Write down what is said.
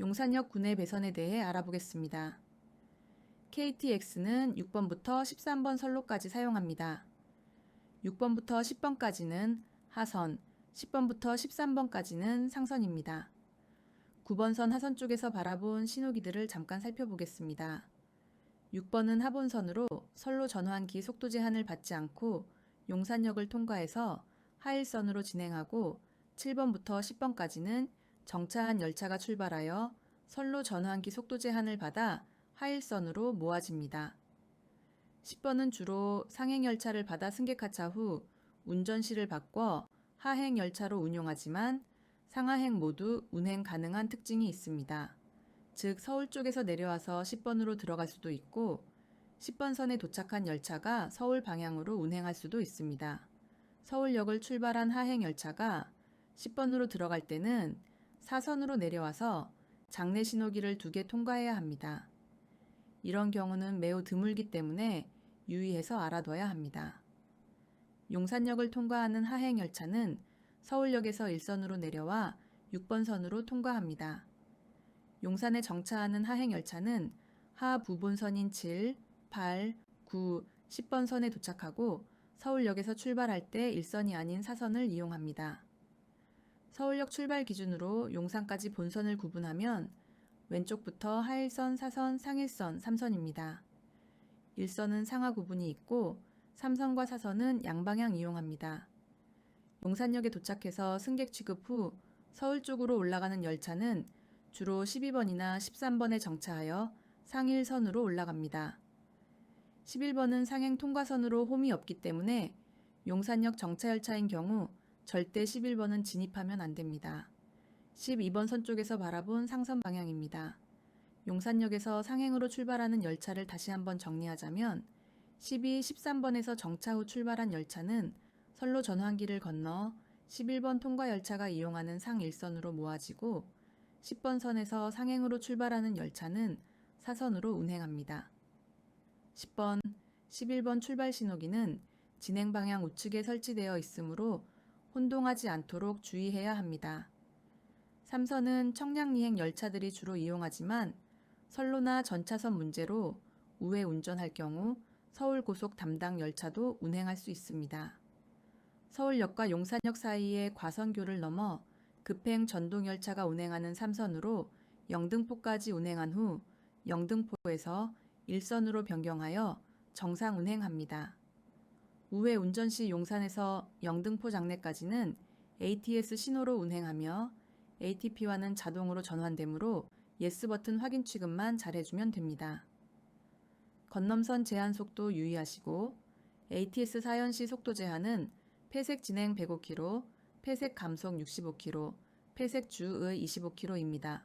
용산역 구내 배선에 대해 알아보겠습니다. KTX는 6번부터 13번 선로까지 사용합니다. 6번부터 10번까지는 하선, 10번부터 13번까지는 상선입니다. 9번선 하선 쪽에서 바라본 신호기들을 잠깐 살펴보겠습니다. 6번은 하본선으로 선로 전환기 속도 제한을 받지 않고 용산역을 통과해서 하일선으로 진행하고 7번부터 10번까지는 정차한 열차가 출발하여 선로 전환기 속도 제한을 받아 하일선으로 모아집니다. 10번은 주로 상행 열차를 받아 승객 하차 후 운전시를 바꿔 하행 열차로 운용하지만 상하행 모두 운행 가능한 특징이 있습니다. 즉 서울 쪽에서 내려와서 10번으로 들어갈 수도 있고 10번 선에 도착한 열차가 서울 방향으로 운행할 수도 있습니다. 서울역을 출발한 하행 열차가 10번으로 들어갈 때는 사선으로 내려와서 장내 신호기를 두 개 통과해야 합니다. 이런 경우는 매우 드물기 때문에 유의해서 알아둬야 합니다. 용산역을 통과하는 하행 열차는 서울역에서 1선으로 내려와 6번 선으로 통과합니다. 용산에 정차하는 하행 열차는 하 부본선인 7, 8, 9, 10번 선에 도착하고 서울역에서 출발할 때 1선이 아닌 4선을 이용합니다. 서울역 출발 기준으로 용산까지 본선을 구분하면 왼쪽부터 하일선, 사선, 상일선, 3선입니다. 1선은 상하 구분이 있고 3선과 4선은 양방향 이용합니다. 용산역에 도착해서 승객 취급 후 서울 쪽으로 올라가는 열차는 주로 12번이나 13번에 정차하여 상일선으로 올라갑니다. 11번은 상행 통과선으로 홈이 없기 때문에 용산역 정차 열차인 경우 절대 11번은 진입하면 안 됩니다. 12번 선 쪽에서 바라본 상선 방향입니다. 용산역에서 상행으로 출발하는 열차를 다시 한번 정리하자면 12, 13번에서 정차 후 출발한 열차는 선로 전환기를 건너 11번 통과 열차가 이용하는 상일선으로 모아지고 10번 선에서 상행으로 출발하는 열차는 사선으로 운행합니다. 10번, 11번 출발 신호기는 진행 방향 우측에 설치되어 있으므로 혼동하지 않도록 주의해야 합니다. 3선은 청량리행 열차들이 주로 이용하지만 선로나 전차선 문제로 우회 운전할 경우 서울 고속 담당 열차도 운행할 수 있습니다. 서울역과 용산역 사이의 과선교를 넘어 급행 전동 열차가 운행하는 3선으로 영등포까지 운행한 후 영등포에서 1선으로 변경하여 정상 운행합니다. 우회 운전 시 용산에서 영등포 장내까지는 ATS 신호로 운행하며 ATP와는 자동으로 전환되므로 예스 버튼 확인 취급만 잘해주면 됩니다. 건넘선 제한 속도 유의하시고 ATS 사연 시 속도 제한은 폐색 진행 105km, 폐색 감속 65km, 폐색 주의 25km입니다.